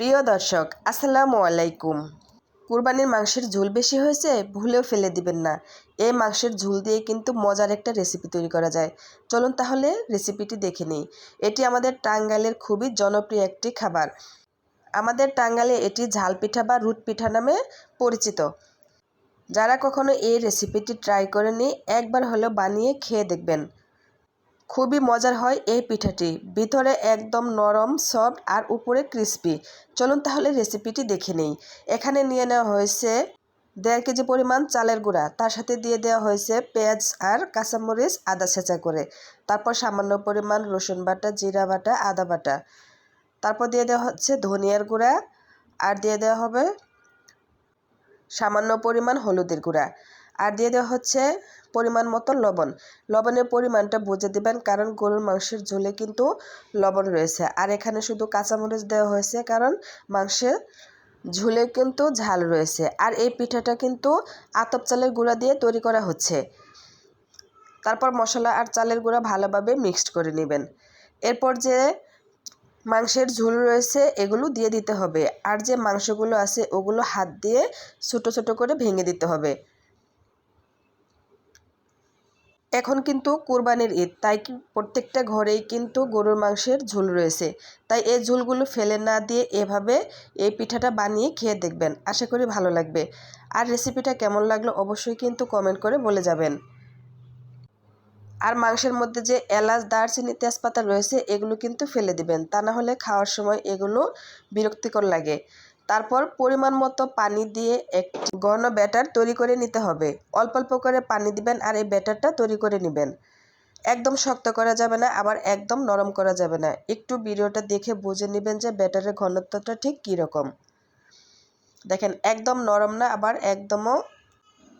প্রিয় দর্শক, আসসালামু আলাইকুম। কুরবানির মাংসের ঝোল বেশি হয়েছে, ভুলেও ফেলে দিবেন না। এই মাংসের ঝোল দিয়ে কিন্তু মজার একটা রেসিপি তৈরি করা যায়। চলুন তাহলে রেসিপিটি দেখে নিই। এটি আমাদের টাঙ্গাইলের খুবই জনপ্রিয় একটি খাবার। আমাদের টাঙ্গাইলে এটি ঝাল পিঠা বা রুট পিঠা নামে পরিচিত। যারা কখনো এই রেসিপিটি ট্রাই করেনি একবার হলেও বানিয়ে খেয়ে দেখবেন। খুবই মজার হয় এই পিঠাটি। ভিতরে একদম নরম, সফট আর উপরে ক্রিস্পি চলুন তাহলে রেসিপিটি দেখে নেই। এখানে নিয়ে নেওয়া হয়েছে দেড় কেজি পরিমাণ চালের গুঁড়া। তার সাথে দিয়ে দেওয়া হয়েছে পেঁয়াজ আর কাঁচামরিচ আদা ছেঁচা করে। তারপর সামান্য পরিমাণ রসুন বাটা, জিরা বাটা, আদা বাটা। তারপর দিয়ে দেওয়া হচ্ছে ধনিয়ার গুঁড়া আর দিয়ে দেওয়া হবে সামান্য পরিমাণ হলুদের গুঁড়া। আর দিয়ে দেওয়া হচ্ছে পরিমাণ মতো লবণ। লবণের পরিমাণটা বুঝে দেবেন, কারণ গরুর মাংসের ঝোলে কিন্তু লবণ রয়েছে। আর এখানে শুধু কাঁচামরিচ দেওয়া হয়েছে, কারণ মাংসের ঝোলে কিন্তু ঝাল রয়েছে। আর এই পিঠাটা কিন্তু আতপ চালের গুঁড়া দিয়ে তৈরি করা হচ্ছে। তারপর মশলা আর চালের গুঁড়া ভালোভাবে মিক্সড করে নেবেন। এরপর যে মাংসের ঝোল রয়েছে, এগুলো দিয়ে দিতে হবে। আর যে মাংসগুলো আছে, ওগুলো হাত দিয়ে ছোটো ছোটো করে ভেঙে দিতে হবে। এখন কিন্তু কোরবানির ঈদ, তাই প্রত্যেকটা ঘরেই কিন্তু গরুর মাংসের ঝোল রয়েছে। তাই এই ঝোলগুলো ফেলে না দিয়ে এভাবে এই পিঠাটা বানিয়ে খেয়ে দেখবেন, আশা করি ভালো লাগবে। আর রেসিপিটা কেমন লাগল অবশ্যই কিন্তু কমেন্ট করে বলে যাবেন। আর মাংসের মধ্যে যে এলাচ, দারচিনি, তেজপাতা রয়েছে, এগুলো কিন্তু ফেলে দিবেন, তা না হলে খাওয়ার সময় এগুলো বিরক্তিকর লাগে। তারপর পরিমাণ মতো পানি দিয়ে একটি ঘন ব্যাটার তৈরি করে নিতে হবে। অল্প অল্প করে পানি দিবেন আর এই ব্যাটারটা তৈরি করে নেবেন। একদম শক্ত করা যাবে না, আবার একদম নরম করা যাবে না। একটু ভিডিওটা দেখে বুঝে নেবেন যে ব্যাটারের ঘনত্বটা ঠিক কীরকম। দেখেন, একদম নরম না, আবার একদমও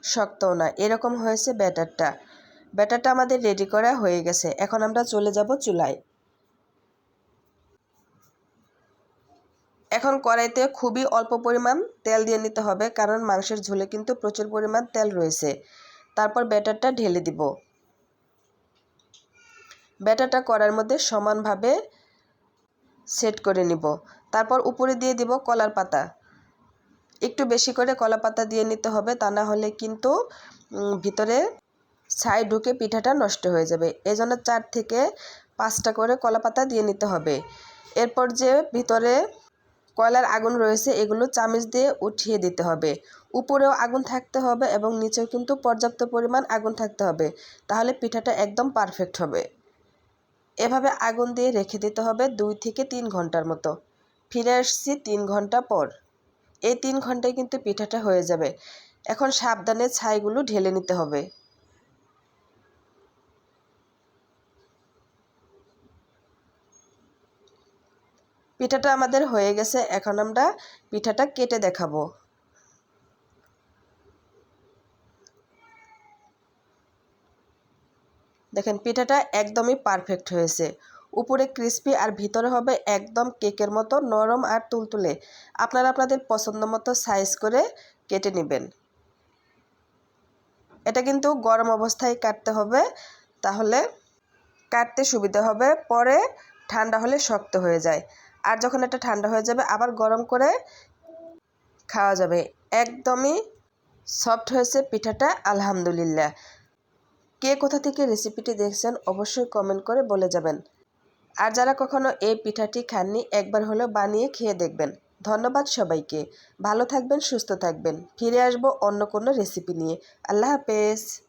শক্তও না। এরকম হয়েছে ব্যাটারটা। ব্যাটারটা আমাদের রেডি করা হয়ে গেছে। এখন আমরা চলে যাব চুলায়। এখন কড়াইতে খুবই অল্প পরিমাণ তেল দিয়ে নিতে হবে, কারণ মাংসের ঝোলে কিন্তু প্রচুর পরিমাণ তেল রয়েছে। তারপর ব্যাটারটা ঢেলে দিব। ব্যাটারটা কড়ার মধ্যে সমানভাবে সেট করে নিব। তারপর উপরে দিয়ে দিব কলার পাতা। একটু বেশি করে কলা পাতা দিয়ে নিতে হবে, তা না হলে কিন্তু ভিতরে ছাই ঢুকে পিঠাটা নষ্ট হয়ে যাবে। এজন্য চার থেকে পাঁচটা করে কলা পাতা দিয়ে নিতে হবে। এরপর যে ভিতরে কয়লার আগুন রয়েছে, এগুলো চামিচ দিয়ে উঠিয়ে দিতে হবে। উপরেও আগুন থাকতে হবে এবং নিচেও কিন্তু পর্যাপ্ত পরিমাণ আগুন থাকতে হবে। তাহলে পিঠাটা একদম পারফেক্ট হবে। এভাবে আগুন দিয়ে রেখে দিতে হবে দুই থেকে তিন ঘণ্টার মতো। ফিরে আসছি তিন ঘণ্টা পর। এই তিন ঘন্টায় কিন্তু পিঠাটা হয়ে যাবে। এখন সাবধানে ছাইগুলো ঢেলে নিতে হবে। পিঠাটা আমাদের হয়ে গেছে। এখন আমরা পিঠাটা কেটে দেখাবো। দেখেন, পিঠাটা একদমই পারফেক্ট হয়েছে। উপরে ক্রিস্পি আর ভিতরে হবে একদম কেকের মতো নরম আর তুলতুলে। আপনারা আপনাদের পছন্দ মতো সাইজ করে কেটে নেবেন। এটা কিন্তু গরম অবস্থায় কাটতে হবে। তাহলে কাটতে সুবিধা হবে। পরে ঠান্ডা হলে শক্ত হয়ে যায়। আর যখন এটা ঠান্ডা হয়ে যাবে, আবার গরম করে খাওয়া যাবে। একদমই সফট হয়েছে পিঠাটা, আলহামদুলিল্লাহ। কে কোথা থেকে রেসিপিটি দেখছেন, অবশ্যই কমেন্ট করে বলে যাবেন। আর যারা কখনো এই পিঠাটি খাননি, একবার হলেও বানিয়ে খেয়ে দেখবেন। ধন্যবাদ সবাইকে। ভালো থাকবেন, সুস্থ থাকবেন। ফিরে আসব অন্য কোনো রেসিপি নিয়ে। আল্লাহ হাফেজ।